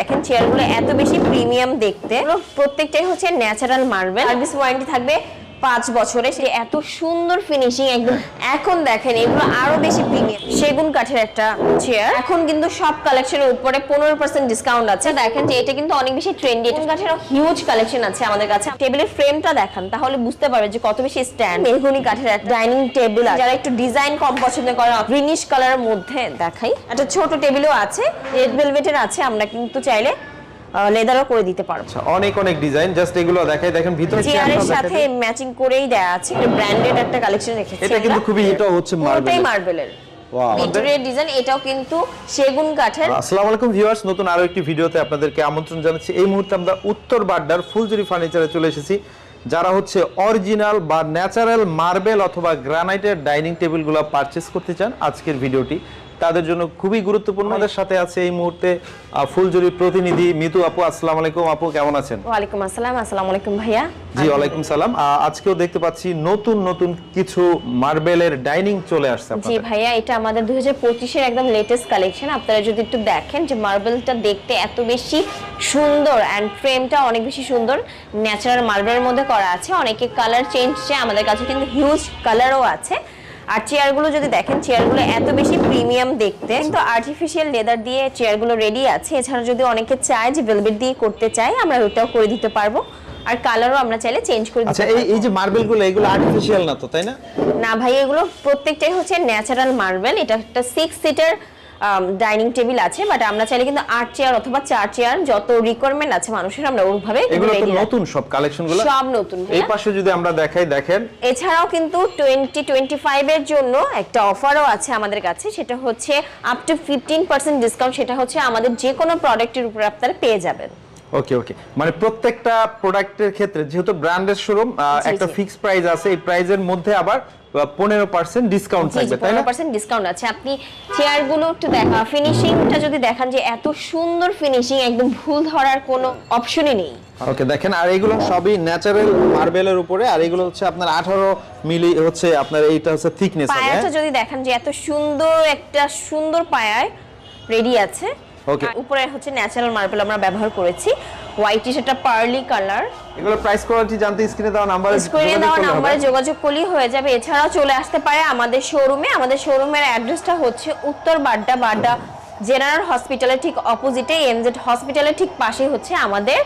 দেখেন চেয়ারগুলো এত বেশি প্রিমিয়াম দেখতে। প্রত্যেকটাই হচ্ছে ন্যাচারাল মার্বেল সার্ভিস ওয়ারেন্টি থাকবে পাঁচ বছরে সে এত সুন্দর ফিনিশিং একদম এখন দেখেন, এগুলো আরও বেশি প্রিমিয়াম সেগুন কাঠের একটা চেয়ার এখন কিন্তু সব কালেকশনের উপরে পনেরো পার্সেন্ট ডিসকাউন্ট আছে। দেখেন যে এটা কিন্তু অনেক বেশি ট্রেন্ডি এটা কাঠের হিউজ কালেকশন আছে আমাদের কাছে। টেবিলের ফ্রেমটা দেখান, তাহলে বুঝতে পারবে যে কত বেশি স্ট্যান্ড মেহগুনি কাঠের ডাইনিং টেবিল যারা একটু ডিজাইন কম পছন্দ করে গ্রিনিশ কালারের মধ্যে দেখাই। একটা ছোট টেবিলও আছে রেড ভেলভেটের আছে। আমরা কিন্তু চাইলে লেদারও করে দিতে পারব আচ্ছা অনেক অনেক ডিজাইন জাস্ট এগুলো দেখাই। দেখেন ভিতরে চেয়ারের চেয়ারটা সাথে ম্যাচিং করেই দেয়া আছে। ব্র্যান্ডেড একটা কালেকশন রেখেছি এটা কিন্তু খুবই এটা হচ্ছে মার্বেল মার্বেলের. ভিতরের ডিজাইন এটাও কিন্তু সেগুন কাঠের। আসসালামু আলাইকুম ভিউয়ার্স নতুন আরও একটি ভিডিওতে আপনাদেরকে আমন্ত্রণ জানাচ্ছি। এই মুহূর্তে আমরা উত্তর বাড্ডার ফুলজুরি ফার্নিচারে চলে এসেছি। যারা হচ্ছে অরিজিনাল বা ন্যাচারাল মার্বেল অথবা গ্রানাইটের ডাইনিং টেবিলগুলো পারচেস করতে চান আজকের ভিডিওটি তাদের জন্য খুবই গুরুত্বপূর্ণ। আমাদের সাথে আছে এই মুহূর্তে আহ, ফুলজুরির প্রতিনিধি মিতু আপু। আসসালামু আলাইকুম আপু কেমন আছেন? ওয়ালাইকুম আসসালাম আসসালামু আলাইকুম ভাইয়া। জি ওয়ালাইকুম সালাম। আজকেও দেখতে পাচ্ছি নতুন নতুন কিছু মার্বেলের ডাইনিং চলে আসছে জি ভাইয়া এটা আমাদের দুই হাজার পঁচিশের একদম লেটেস্ট কালেকশন আপনারা যদি একটু দেখেন যে মার্বেলটা দেখতে এত বেশি সুন্দর অ্যান্ড ফ্রেমটা অনেক বেশি সুন্দর ন্যাচারাল মার্বেলের মধ্যে করা আছে। অনেকে কালার চেঞ্জ আমাদের কাছে কিন্তু হিউজ কালারও আছে। আর চেয়ারগুলো যদি দেখেন চেয়ারগুলো এত বেশি প্রিমিয়াম দেখতে। কিন্তু আর্টিফিশিয়াল লেদার দিয়ে চেয়ারগুলো রেডি আছে। এছাড়া যদি অনেকে চায় যে ভেলভেট দিয়ে করতে চায় আমরা ওটাও করে দিতে পারব। আর কালারও আমরা চাইলে চেঞ্জ করে আচ্ছা দিতে এই এই যে মার্বেলগুলো এগুলো আর্টিফিশিয়াল না তো তাই না? না ভাই এগুলো প্রত্যেকটাই হচ্ছে ন্যাচারাল মার্বেল এটা একটা 6 সিটার ডাইনিং টেবিল আছে বাট আমরা চাইলে কিন্তু আট চেয়ার অথবা চার চেয়ার যত রিকোয়ারমেন্ট আছে মানুষের আমরা ওইভাবে এগুলো তো নতুন সব কালেকশনগুলো। সব নতুন এই পাশে যদি আমরা দেখাই দেখেন। এছাড়াও কিন্তু টোয়েন্টি টোয়েন্টি ফাইভ এর জন্য একটা অফারও আছে আমাদের কাছে সেটা হচ্ছে up to fifteen percent discount সেটা হচ্ছে আমাদের যে কোনো প্রোডাক্টের উপর আপনারা পেয়ে যাবেন। ওকে ওকে মানে প্রত্যেকটা প্রোডাক্টের ক্ষেত্রে যেহেতু ব্র্যান্ডের শোরুম একটা জি। ফিক্স প্রাইস আছে এই প্রাইজের মধ্যে আবার পনেরো পার্সেন্ট ডিসকাউন্ট থাকবে তাই না? পার্সেন্ট ডিসকাউন্ট আছে। আপনি চেয়ারগুলো একটু দেখা ফিনিশিংটা যদি দেখান যে এত সুন্দর ফিনিশিং একদম ভুল ধরার কোনো অপশনই নেই। ওকে দেখেন আর এগুলো সবই ন্যাচারাল মার্বেলের উপরে আর এগুলো হচ্ছে আপনার আঠারো মিলি হচ্ছে আপনার এইটা হচ্ছে থিকনেস পায়াটা হ্যাঁ? যদি দেখেন যে এত সুন্দর একটা সুন্দর পায়ায় রেডি আছে। আর উপরে হচ্ছে ন্যাচারাল মার্বেল আমরা ব্যবহার করেছি। হোয়াইট সেটা পার্লি কালার এগুলো প্রাইস কোয়ালিটি জানতে স্ক্রিনে দেওয়া নাম্বারে স্ক্রিনে দেওয়া নাম্বারে যোগাযোগ করলেই হয়ে যাবে। এছাড়াও চলে আসতে পারে আমাদের শোরুমে আমাদের শোরুমের অ্যাড্রেসটা হচ্ছে উত্তর বাড্ডা বাড্ডা জেনারেল হসপিটালের ঠিক অপোজিটে এমজেড হসপিটালের ঠিক পাশে হচ্ছে আমাদের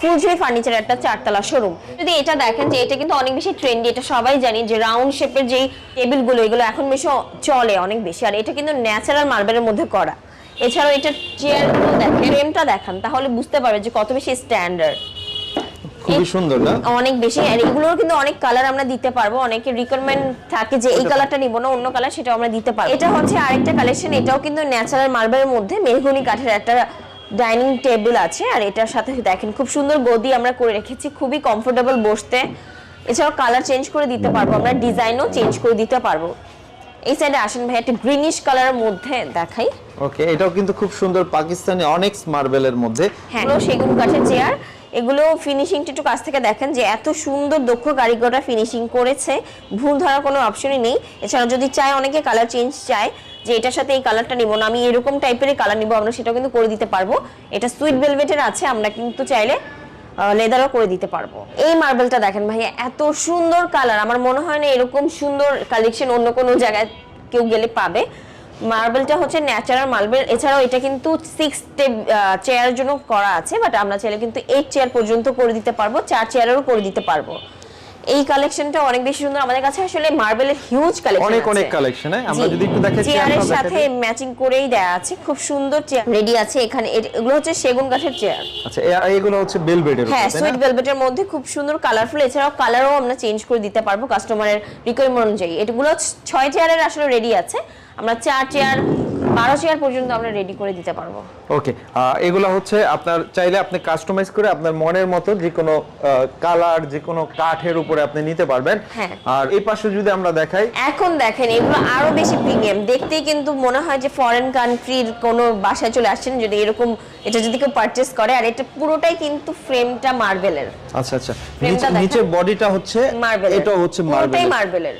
ফুলঝুরি ফার্নিচার একটা চারতলা শোরুম যদি এটা দেখেন যে এটা কিন্তু অনেক বেশি ট্রেন্ডি এটা সবাই জানি যে রাউন্ড শেপের যেই টেবিলগুলো এগুলো এখন বেশি চলে অনেক বেশি। আর এটা কিন্তু ন্যাচারাল মার্বেলের মধ্যে করা। এছাড়াও এটা চেয়ারগুলো দেখেন ফ্রেমটা দেখান তাহলে বুঝতে পারবে যে কত বেশি স্ট্যান্ডার্ড খুবই সুন্দর না? অনেক বেশি আর এগুলোর কিন্তু অনেক কালার আমরা দিতে পারব অনেকের রিকোয়ারমেন্ট থাকে যে এই কালারটা নিব না অন্য কালার সেটাও আমরা দিতে পারব। এটা হচ্ছে আরেকটা কালেকশন এটাও কিন্তু ন্যাচারাল মার্বেলের মধ্যে মেহগুনি কাঠের একটা ডাইনিং টেবিল আছে আর এটার সাথে দেখেন খুব সুন্দর গদি আমরা করে রেখেছি খুবই কমফোর্টেবল বসতে। এছাড়াও কালার চেঞ্জ করে দিতে পারব আমরা ডিজাইনও চেঞ্জ করে দিতে পারব। এই সাইডে আসেন ভাই একটা গ্রিনিশ কালারের মধ্যে দেখাই। ওকে এটাও কিন্তু খুব সুন্দর পাকিস্তানি অনেক্স মার্বেলের মধ্যে। হ্যাঁ সেগুন কাঠের চেয়ার এগুলো ফিনিশিংটা একটু কাছ থেকে দেখেন যে এত সুন্দর দক্ষ কারিগররা ফিনিশিং করেছে। ভুল ধরার কোনো অপশনই নেই। এছাড়া যদি চায় অনেকে কালার চেঞ্জ চায় যে এটার সাথে এই কালারটা নিব না আমি এরকম টাইপের কালার নিব আমরা সেটাও কিন্তু করে দিতে পারব। এটা সুইট ভেলভেটের আছে আমরা কিন্তু চাইলে লেদারও করে দিতে পারব। এই মার্বেলটা দেখেন ভাইয়া, এত সুন্দর কালার আমার মনে হয় না এরকম সুন্দর কালেকশন অন্য কোনো জায়গায় কেউ গেলে পাবে। মার্বেলটা হচ্ছে ন্যাচারাল মার্বেল এছাড়াও এটা কিন্তু সিক্স চেয়ারের জন্য করা আছে বাট আমরা চাইলে কিন্তু এইট চেয়ার পর্যন্ত করে দিতে পারব, চার চেয়ারেরও করে দিতে পারব। এই কালেকশনটা অনেক বেশি সুন্দর আমাদের কাছে। আসলে মার্বেলের হিউজ কালেকশন অনেক অনেক কালেকশন আমরা যদি একটু দেখাই চেয়ারের চেয়ারটা সাথে ম্যাচিং করেই দেয়া আছে। খুব সুন্দর চেয়ার রেডি আছে এখানে। এগুলো হচ্ছে সেগুন কাঠের চেয়ার আচ্ছা এগুলো হচ্ছে বেলভেটের হ্যাঁ সুইট ভেলভেটের মধ্যে খুব সুন্দর কালারফুল এছাড়াও কালারও আমরা চেঞ্জ করে দিতে পারব কাস্টমারের রিকোয়ারমেন্ট অনুযায়ী। এগুলো ছয় চেয়ারের আসলে রেডি আছে। আমরা চার চেয়ার বারো চেয়ার পর্যন্ত আমরা রেডি করে দিতে পারব। ওকে এগুলো হচ্ছে আপনার চাইলে আপনি কাস্টমাইজ করে আপনার মনের মতো যে কোনো কালার যে কোনো কাঠের উপরে আপনি নিতে পারবেন। হ্যাঁ। আর এই পাশে যদি আমরা দেখাই এখন দেখেন এগুলো আরও বেশি প্রিমিয়াম দেখতেই কিন্তু মনে হয় যে ফরেন কান্ট্রির কোনো বাসায় চলে আসছেন যদি এরকম এটা যদি কেউ পারচেস করে আর এটা পুরোটাই কিন্তু ফ্রেমটা মার্বেলের আচ্ছা আচ্ছা। নিচের বডিটা হচ্ছে মার্বেল এটাও হচ্ছে মার্বেল মার্বেলের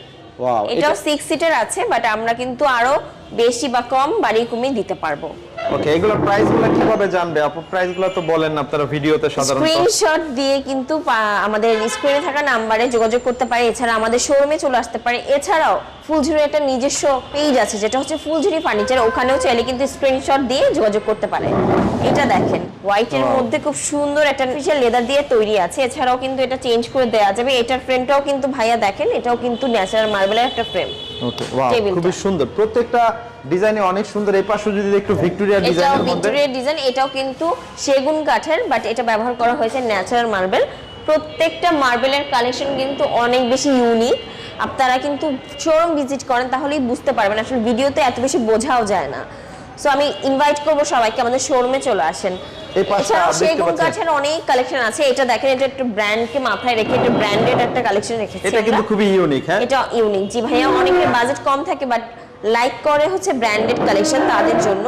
এটাও সিক্স সিটার আছে বাট আমরা কিন্তু আরও বেশি বা কম বাড়ি কমিয়ে দিতে পারব। ওকে এগুলো প্রাইসগুলো কীভাবে জানবে? আপু প্রাইসগুলো তো বলেন না আপনারা ভিডিওতে সাধারণত স্ক্রিনশট দিয়ে কিন্তু আমাদের স্ক্রিনে থাকা নম্বরে যোগাযোগ করতে পারে। এছাড়া আমাদের শোরুমে চলে আসতে পারে। এছাড়াও ফুলঝুরির একটা নিজস্ব পেজ আছে যেটা হচ্ছে ফুলঝুরি ফার্নিচার ওখানেও চাইলে কিন্তু স্ক্রিনশট দিয়ে যোগাযোগ করতে পারে। এটা দেখেন হোয়াইটের Wow. মধ্যে খুব সুন্দর একটা স্পেশাল লেদার দিয়ে তৈরি আছে এছাড়াও কিন্তু এটা চেঞ্জ করে দেওয়া যাবে। এটার ফ্রেমটাও কিন্তু ভাইয়া দেখেন এটাও কিন্তু ন্যাচারাল মার্বেলের একটা ফ্রেম ওকে ওয়াও খুবই সুন্দর। প্রত্যেকটা ডিজাইনে অনেক সুন্দর। এই পাশে যদি একটু ভিক্টোরিয়া এটাও ডিজাইনের মধ্যে ভিক্টোরিয়া ডিজাইন এটাও কিন্তু সেগুন কাঠের বাট এটা ব্যবহার করা হয়েছে ন্যাচারাল মার্বেল প্রত্যেকটা মার্বেলের কালেকশন কিন্তু অনেক বেশি ইউনিক আপনারা কিন্তু শোরুম ভিজিট করেন তাহলেই বুঝতে পারবেন। আসলে ভিডিওতে এত বেশি বোঝাও যায় না। সো আমি ইনভাইট করব সবাইকে আমাদের শোরুমে চলে আসেন। এছাড়াও সেগুন পাচ্ছেন। কাঠের অনেক কালেকশন আছে। এটা দেখেন এটা একটু ব্র্যান্ডকে মাথায় রেখে এটা ব্র্যান্ডেড একটা কালেকশন রেখেছি এটা কিন্তু খুবই ইউনিক হ্যাঁ? এটা ইউনিক জি ভাইয়া অনেকের বাজেট কম থাকে বাট লাইক করে হচ্ছে ব্র্যান্ডেড কালেকশন তাদের জন্য।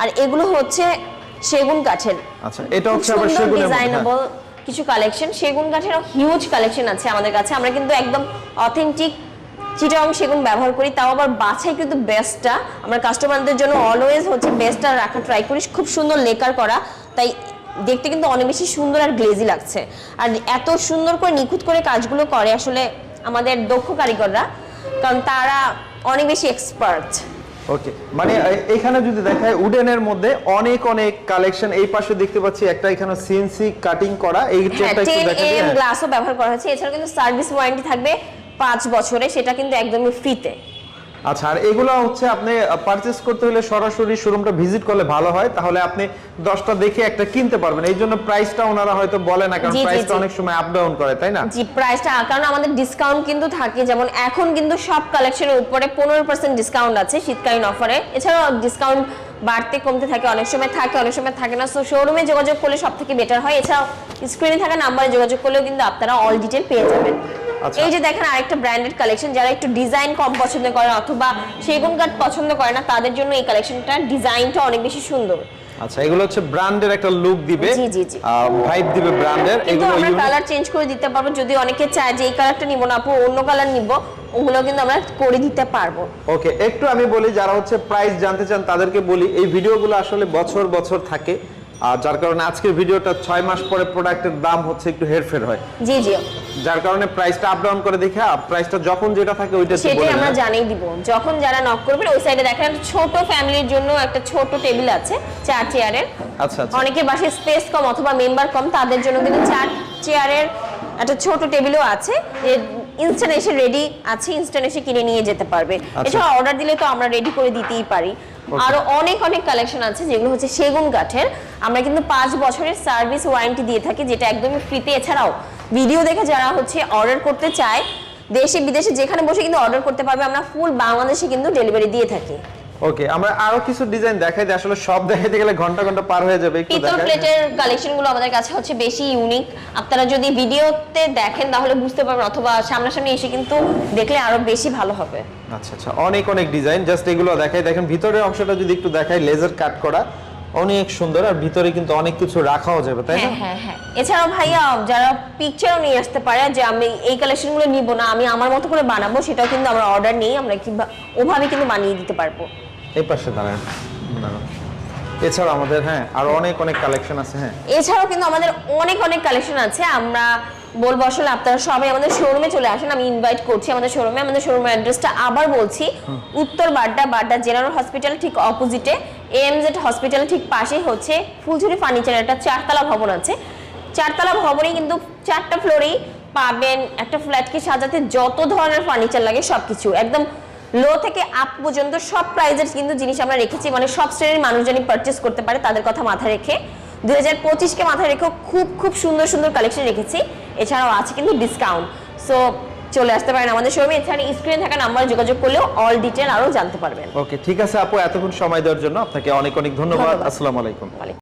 আর এগুলো হচ্ছে সেগুন কাঠের আচ্ছা এটা হচ্ছে আবার সেগুনের। ডিজাইনেবল কিছু কালেকশন সেগুন কাঠেরও হিউজ কালেকশন আছে আমাদের কাছে। আমরা কিন্তু একদম অথেন্টিক চিটাং সেগুন ব্যবহার করি, তাও আবার বাছাই কিন্তু বেস্টটা আমরা কাস্টমারদের জন্য অলওয়েজ হচ্ছে বেস্টটা রাখা ট্রাই করি। খুব সুন্দর লেকার করা, তাই দেখতে কিন্তু অনেক বেশি সুন্দর আর গ্লেজি লাগছে। আর এত সুন্দর করে নিখুঁত করে কাজগুলো করে আসলে আমাদের দক্ষ কারিগররা, কারণ তারা অনেক বেশি এক্সপার্ট ওকে মানে এখানে যদি দেখায় উডেনের মধ্যে অনেক অনেক কালেকশন এই পাশে দেখতে পাচ্ছি একটা এখানে সিএনসি কাটিং করা এই হ্যাঁ চেয়ারটা একটু টেন দেখা যায় গ্লাসও ব্যবহার করা হয়েছে। এছাড়া কিন্তু সার্ভিস ওয়ারেন্টি থাকবে পাঁচ বছরে সেটা কিন্তু একদমই ফ্রিতে আচ্ছা আর এগুলো হচ্ছে আপনি পারচেজ করতে হলে সরাসরি শোরুমটা ভিজিট করলে ভালো হয় তাহলে আপনি দশটা দেখে একটা কিনতে পারবেন। এই জন্য প্রাইসটা ওনারা হয়তো বলে না কারণ প্রাইসটা অনেক সময় আপ ডাউন করে তাই না? জি প্রাইসটা কারণ আমাদের ডিসকাউন্ট কিন্তু থাকে যেমন এখন কিন্তু সব কালেকশনের উপরে পনেরো পার্সেন্ট ডিসকাউন্ট আছে শীতকালীন অফারে এছাড়াও ডিসকাউন্ট বাড়তে কমতে থাকে অনেক সময় থাকে অনেক সময় থাকে না। সো শোরুমে যোগাযোগ করলে সব থেকে বেটার হয়। এছাড়াও স্ক্রিনে থাকা নাম্বারে যোগাযোগ করলেও কিন্তু আপনারা অল ডিটেল পেয়ে যাবেন। এই যে দেখেন আরেকটা ব্র্যান্ডেড কালেকশন যারা একটু ডিজাইন কম পছন্দ করে অথবা সেগুন কাঠ পছন্দ করে না তাদের জন্য এই কালেকশনটা ডিজাইনটা অনেক বেশি সুন্দর। আচ্ছা এগুলো হচ্ছে ব্র্যান্ডের একটা লুক দিবে জি, জি, জি। ভাইব দিবে ব্র্যান্ডের এগুলো আমরা কালার চেঞ্জ করে দিতে পারব যদি অনেকে চায় যে এই কালারটা নিব না আপু অন্য কালার নিব ওগুলো কিন্তু আমরা করে দিতে পারব। ওকে একটু আমি বলি যারা হচ্ছে প্রাইস জানতে চান তাদেরকে বলি এই ভিডিওগুলো আসলে বছর বছর থাকে। আর যার কারণে আজকের ভিডিওটা ছয় মাস পরে প্রোডাক্টের দাম হচ্ছে একটু হেরফের হয়। জি জি। যার কারণে প্রাইসটা আপ ডাউন করে দেখে প্রাইসটা যখন যেটা থাকে ওইটা সেটাই আমরা জানিয়ে দিব। যখন যারা নক করবেন ওই সাইডে দেখেন ছোট ফ্যামিলির জন্য একটা ছোট টেবিল আছে চার চেয়ারের আচ্ছা আচ্ছা। অনেকে বাসে স্পেস কম অথবা মেম্বার কম তাদের জন্য কিন্তু চার চেয়ারের একটা ছোট টেবিলও আছে। ইনস্ট্যান্ট এসে রেডি আছে ইনস্ট্যান্ট এসে কিনে নিয়ে যেতে পারবে। আচ্ছা। এছাড়া অর্ডার দিলে তো আমরা রেডি করে দিতেই পারি। আরও অনেক অনেক কালেকশন আছে যেগুলো হচ্ছে সেগুন কাঠের। আমরা কিন্তু পাঁচ বছরের সার্ভিস ওয়ারেন্টি দিয়ে থাকি যেটা একদমই ফ্রিতে এছাড়াও ভিডিও দেখে যারা হচ্ছে অর্ডার করতে চায় দেশে বিদেশে যেখানে বসে কিন্তু অর্ডার করতে পারবে আমরা ফুল বাংলাদেশে কিন্তু ডেলিভারি দিয়ে থাকি। ওকে আমরা আরও কিছু ডিজাইন দেখাই দিই আসলে সব দেখাইতে গেলে ঘণ্টা ঘণ্টা পার হয়ে যাবে একটু পিতল দেখাই। প্লেটের কালেকশনগুলো আমাদের কাছে হচ্ছে বেশি ইউনিক আপনারা যদি ভিডিওতে দেখেন তাহলে বুঝতে পারবেন অথবা সামনাসামনি এসে কিন্তু দেখলে আরও বেশি ভালো হবে। আচ্ছা আচ্ছা অনেক অনেক ডিজাইন জাস্ট এগুলো দেখাই। দেখেন ভিতরের অংশটা যদি একটু দেখাই লেজার কাট করা। অনেক সুন্দর আর ভিতরে কিন্তু অনেক কিছু রাখাও যাবে তাই না? হ্যাঁ হ্যাঁ হ্যাঁ। এছাড়াও ভাইয়া যারা পিকচারও নিয়ে আসতে পারে যে আমি এই কালেকশনগুলো নিব না আমি আমার মতো করে বানাবো সেটাও কিন্তু আমরা অর্ডার নিই আমরা কিংবা ওভাবে কিন্তু বানিয়ে দিতে পারব। এই পাশে দাঁড়ান দাঁড়ান। এছাড়া আমাদের হ্যাঁ আরও অনেক অনেক কালেকশন আছে হ্যাঁ। এছাড়াও কিন্তু আমাদের অনেক অনেক কালেকশন আছে। আমরা বলব আসলে আপনারা সবাই আমাদের শোরুমে চলে আসেন আমি ইনভাইট করছি আমাদের শোরুমে আমাদের শোরুমের অ্যাড্রেসটা আবার বলছি উত্তর বাড্ডা বাড্ডা জেনারেল হসপিটাল ঠিক অপোজিটে এমজেড হসপিটাল ঠিক পাশেই হচ্ছে ফুলঝুরি ফার্নিচার একটা চারতলা ভবন আছে। চারতলা ভবনে কিন্তু চারটা ফ্লোরেই পাবেন একটা ফ্ল্যাটকে সাজাতে যত ধরনের ফার্নিচার লাগে সবকিছু। একদম লো থেকে আপ পর্যন্ত সব প্রাইজের কিন্তু জিনিস আমরা রেখেছি মানে সব শ্রেণির মানুষ জানি পারচেস করতে পারে তাদের কথা মাথায় রেখে। দুই হাজার পঁচিশকে মাথায় রেখেও খুব খুব সুন্দর সুন্দর কালেকশন রেখেছি। এছাড়াও আছে কিন্তু ডিসকাউন্ট সো চলে আসতে পারেন আমাদের শোরুমে এছাড়া স্ক্রিনে থাকা নাম্বারে যোগাযোগ করলেও অল ডিটেল আরও জানতে পারবেন। ওকে ঠিক আছে আপু এতক্ষণ সময় দেওয়ার জন্য আপনাকে অনেক অনেক ধন্যবাদ। ধন্যবাদ। আসসালামু আলাইকুম।